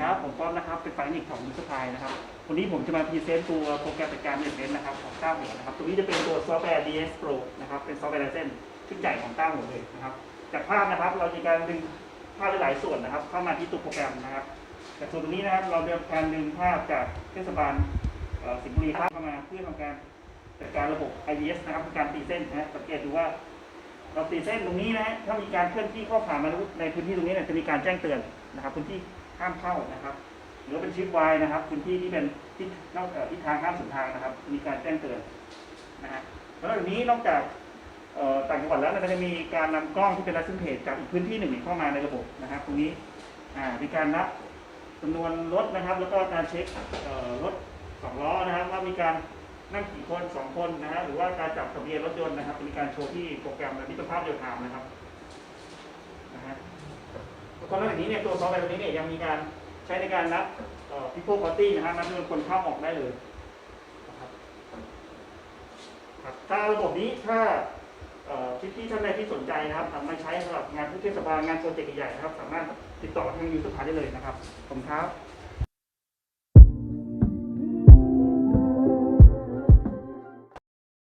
ครับ ผมป้อมนะครับ เป็นฝ่ายนิกของมิสพายนะครับ วันนี้ผมจะมาพรีเซนต์ตัวโปรแกรมจัดการเน็ตเวนนะครับของต้าหัวนะครับ ตัวนี้จะเป็นตัวซอฟต์แวร์ DS Pro นะครับ เป็นซอฟต์แวร์ไลเซนส์ชุดใหญ่ของต้าหัวเลยนะครับ จากภาพนะครับ เราจะการดึงภาพหลายส่วนนะครับ เข้ามาที่ตัวโปรแกรมนะครับ จากส่วนตรงนี้นะครับ เราจะการดึงภาพจากเทศบาลสิงห์บุรีเข้ามาเพื่อทำการจัดการระบบ IDS นะครับการตีเส้นนะฮะสังเกตดูว่าเราตีเส้นตรงนี้นะฮะถ้ามีการเคลื่อนที่เข้าผ่านมาในพื้นที่ตรงนี้เนี่ยจะมีการแจ้งเตือนนะครับพื้นที่ ห้ามเข้านะครับหรือเป็นชิปวายนะครับพื้นที่ที่เป็นที่นอกที่ทางห้ามสุนทางนะครับ มีการแจ้งเตือนนะฮะแล้วจากนี้นอกจากต่างจังหวัดแล้วเนี่ยก็จะมีการนำกล้องที่เป็นลักษณะเพจจากอีกพื้นที่หนึ่งเข้ามาในระบบนะครับตรงนี้มีการนับจำนวนรถนะครับ แล้วก็การเช็ครถสองล้อนะครับว่ามีการนั่งกี่คนสองคนนะฮะหรือว่าการจับทะเบียนรถยนต์นะครับ มีการโชว์ที่โปรแกรมแบบนี้เป็นภาพเรียลไทม์นะครับ แล้วก็นอกจากนี้เนี่ยตัวซอฟต์แวร์ตัวนี้เนี่ยยังมีการใช้ในการนับเอ่อ people quality นะครับนับจำนวนคนเข้าออกได้เลยนะครับถ้าระบบนี้ถ้าที่ที่ท่านใดที่สนใจนะครับทำมาใช้สำหรับงานผู้เทศบาลงานโปรเจกต์ใหญ่ๆนะครับ สามารถติดต่อทางยูทูบพาได้เลยนะครับขอบคุณครับ